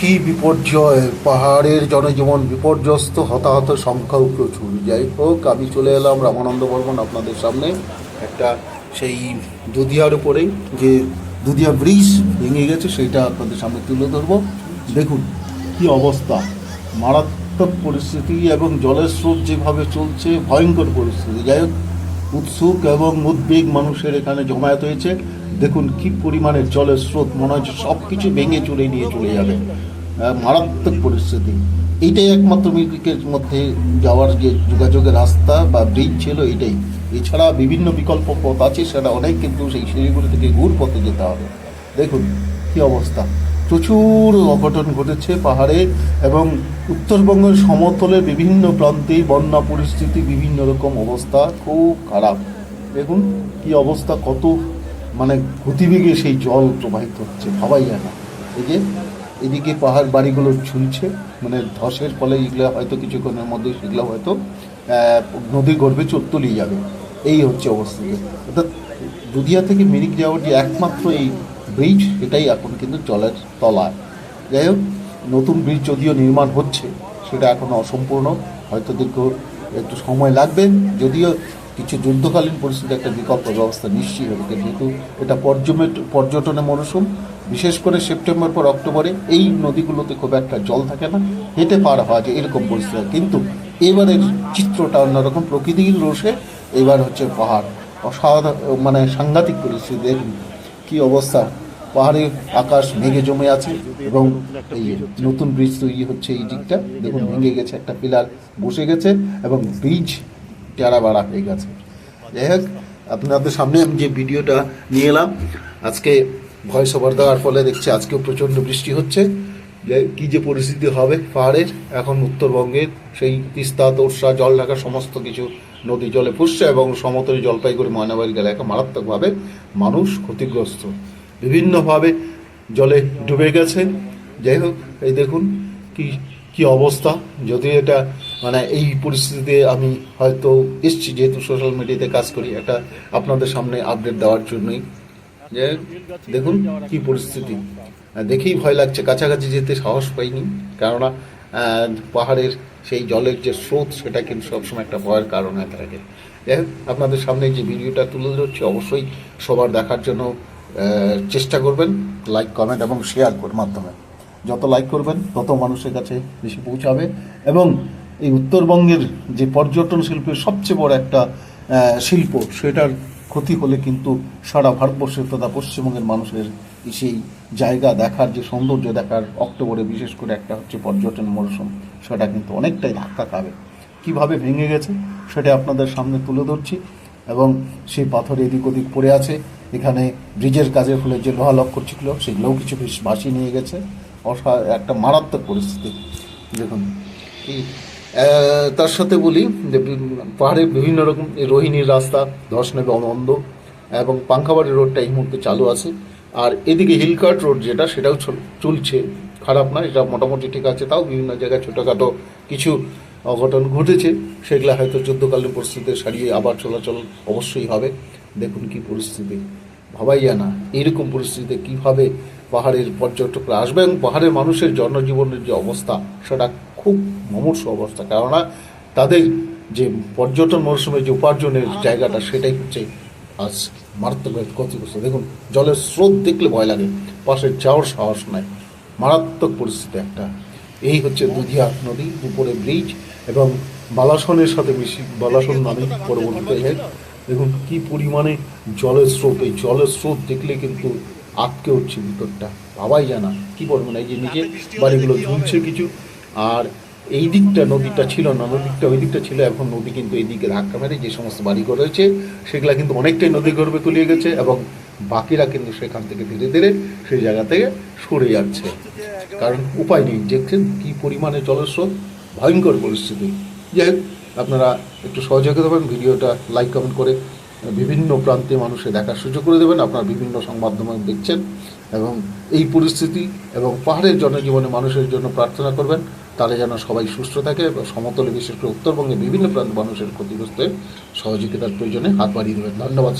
কি বিপর্যয়? পাহাড়ের জনজীবন বিপর্যস্ত, হতাহত সংখ্যাও প্রচুর। যাই হোক, আমি চলে এলাম রামানন্দ বর্মন আপনাদের সামনে। একটা সেই দুধিয়ার উপরেই, যে দুধিয়া ব্রিজ ভেঙে গেছে, সেইটা আপনাদের সামনে তুলে ধরবো। দেখুন, কি অবস্থা। মারাত্মক পরিস্থিতি এবং জলের স্রোত যেভাবে চলছে, ভয়ঙ্কর পরিস্থিতি। যাই হোক উৎসুক এবং উদ্বেগ মানুষের এখানে জমায়েত হয়েছে। দেখুন কি পরিমাণের জলের স্রোত, মনে হচ্ছে সব কিছু ভেঙে চুরে নিয়ে চলে যাবে। মারাত্মক পরিস্থিতি। এইটাই একমাত্র মিরিকের মধ্যে যাওয়ার যে যোগাযোগের রাস্তা বা ব্রিজ ছিল এটাই এছাড়া বিভিন্ন বিকল্প পথ আছে, সেটা অনেক, কিন্তু সেই শিলিগুড়ি থেকে ঘুর পথে যেতে হবে। দেখুন কি অবস্থা। প্রচুর অঘটন ঘটেছে পাহাড়ে এবং উত্তরবঙ্গের সমতলের বিভিন্ন প্রান্তে বন্যা পরিস্থিতি, বিভিন্ন রকম অবস্থা খুব খারাপ। দেখুন কি অবস্থা, কত মানে গতিবেগে সেই জল প্রবাহিত হচ্ছে, ভাবাই যায় না। এই যে এদিকে পাহাড় বাড়িগুলো ঝুলছে মানে ধসের ফলে এগুলো হয়তো কিছুক্ষণের মধ্যে সেগুলো হয়তো নদীর গর্ভে তলিয়ে যাবে। এই হচ্ছে অবস্থা। অর্থাৎ দুধিয়া থেকে মিরিক যাওয়ার যে একমাত্র এই ব্রিজ, এটাই এখন কিন্তু জলের তলায়। যাই হোক, নতুন ব্রিজ যদিও নির্মাণ হচ্ছে, সেটা এখনও অসম্পূর্ণ, হয়তো দীর্ঘ একটু সময় লাগবে। যদিও কিছু যুদ্ধকালীন পরিস্থিতি একটা বিকল্প ব্যবস্থা নিশ্চয়ই হবে যেহেতু এটা পর্যমেট পর্যটনের মরশুম। বিশেষ করে সেপ্টেম্বর পর অক্টোবরে এই নদীগুলোতে খুব একটা জল থাকে না, হেঁটে পার হওয়া যায়, এরকম পরিস্থিতি। কিন্তু এবারের চিত্রটা অন্যরকম, প্রকৃতির রোষে এবার হচ্ছে পাহাড়। অসাধারণ মানে সাংঘাতিক পরিস্থিতি কি অবস্থা? পাহাড়ে আকাশ মেঘে জমে আছে এবং এই নতুন ব্রিজ তৈরি হচ্ছে এই দিকটা, দেখুন ভেঙে গেছে, একটা পিলার বসে গেছে এবং ব্রিজ টেরা বাড়া হয়ে গেছে। যাই হোক, আপনাদের সামনে আমি যে ভিডিওটা নিয়ে এলাম, আজকে ভয়েস ওভার দেওয়ার ফলে দেখছি আজকেও প্রচণ্ড বৃষ্টি হচ্ছে। যে কি যে পরিস্থিতি হবে পাহাড়ের, এখন উত্তরবঙ্গের সেই তিস্তা, তোরসা, জল ঢাকা সমস্ত কিছু নদী জলে ফুসছে এবং সমতলী জলপাইগুড়ি, ময়নাবাড়ি এলাকা মারাত্মকভাবে মানুষ ক্ষতিগ্রস্ত। বিভিন্নভাবে জলে ডুবে গেছে। যাই হোক এই দেখুন কি কি অবস্থা। যদি এটা মানে এই পরিস্থিতিতে আমি হয়তো এসছি যেহেতু সোশ্যাল মিডিয়াতে কাজ করি একটা আপনাদের সামনে আপডেট দেওয়ার জন্যই। যে দেখুন কি পরিস্থিতি। দেখেই ভয় লাগছে। কাছাকাছি যেতে সাহস পাইনি কেননা পাহাড়ের সেই জলের যে স্রোত সেটা কিন্তু সবসময় একটা ভয়ের কারণ হয়ে থাকে। যাই হোক, আপনাদের সামনে যে ভিডিওটা তুলে ধরছি অবশ্যই সবার দেখার জন্য চেষ্টা করবেন লাইক কমেন্ট এবং শেয়ার করার মাধ্যমে। যত লাইক করবেন, তত মানুষের কাছে বেশি পৌঁছাবে এবং এই উত্তরবঙ্গের যে পর্যটন শিল্পের সবচেয়ে বড় একটা শিল্প, সেটার ক্ষতি হলে কিন্তু সারা ভারতবর্ষের তথা পশ্চিমবঙ্গের মানুষের সেই জায়গা দেখার, যে সৌন্দর্য দেখার অক্টোবরে বিশেষ করে একটা হচ্ছে পর্যটন মরশুম, সেটা কিন্তু অনেকটাই ধাক্কা খাবে। কীভাবে ভেঙে গেছে, সেটা আপনাদের সামনে তুলে ধরছি। এবং সেই পাথর এদিক ওদিক পড়ে আছে। এখানে ব্রিজের কাজের ফলে যে লোহা লক্কর ছিল, সেগুলোও কিছু বেশ ভাসিয়ে নিয়ে গেছে। অসা, একটা মারাত্মক পরিস্থিতি। দেখুন তার সাথে বলি যে পাহাড়ে বিভিন্ন রকম রোহিণীর রাস্তা, ধস নেবে অনন্দ এবং পাঙ্খাবাড়ি রোডটা এই মুহূর্তে চালু আছে। আর এদিকে হিলকার্ট রোড যেটা, সেটাও চল- চলছে। খারাপ না, এটা মোটামুটি ঠিক আছে। তাও বিভিন্ন জায়গায় ছোটোখাটো কিছু অঘটন ঘটেছে সেগুলো হয়তো যুদ্ধকালীন পরিস্থিতি সারিয়ে আবার চলাচল অবশ্যই হবে। দেখুন কি পরিস্থিতি। ভাবাই যায় না এইরকম পরিস্থিতিতে কীভাবে পাহাড়ের পর্যটকরা আসবে এবং পাহাড়ের মানুষের জনজীবনের যে অবস্থা সেটা খুব মমর্ষ অবস্থা। কেননা তাদের যে পর্যটন মরশুমে যে উপার্জনের জায়গাটা সেটাই হচ্ছে আজ মারাত্মকভাবে ক্ষতিগ্রস্ত। দেখুন জলের স্রোত দেখলে ভয় লাগে পাশে যাওয়ার সাহস নাই। মারাত্মক পরিস্থিতি একটা। এই হচ্ছে দুধিয়া নদী, উপরে ব্রিজ এবং বালাসনের সাথে বেশি বালাসন নামে পরবর্তীতে হয় দেখুন কি পরিমাণে জলের স্রোত, এই জলের স্রোত দেখলে কিন্তু আটকে উঠছে ভিতরটা। বাবাই জানা, কি বলব না, এই যে নিচে বাড়িগুলো ঝুলছে কিছু। আর এই দিকটা নদীটা ছিল না, নদীটা, ওই দিকটা ছিল, এখন নদী কিন্তু এই দিকে ধাক্কা মেরে যে সমস্ত বাড়িঘর রয়েছে, সেগুলা কিন্তু অনেকটাই নদী গর্বে তলিয়ে গেছে এবং বাকিরা কিন্তু সেখান থেকে ধীরে ধীরে সেই জায়গা থেকে সরে যাচ্ছে। কারণ উপায় নেই। দেখছেন কি পরিমাণে জলস্রোত ভয়ঙ্কর পরিস্থিতি। যাই আপনারা একটু সহযোগিতা দেবেন ভিডিওটা লাইক কমেন্ট করে বিভিন্ন প্রান্তে মানুষে দেখার সুযোগ করে দেবেন। আপনারা বিভিন্ন সংবাদ মাধ্যম দেখছেন এবং এই পরিস্থিতি এবং পাহাড়ের জনজীবনে মানুষের জন্য প্রার্থনা করবেন। তাহলে যেন সবাই সুস্থ থাকে এবং সমতলে বিশেষ করে উত্তরবঙ্গে বিভিন্ন প্রান্ত মানুষের ক্ষতিগ্রস্ত সহযোগিতার প্রয়োজনে হাত বাড়িয়ে দেবেন। ধন্যবাদ।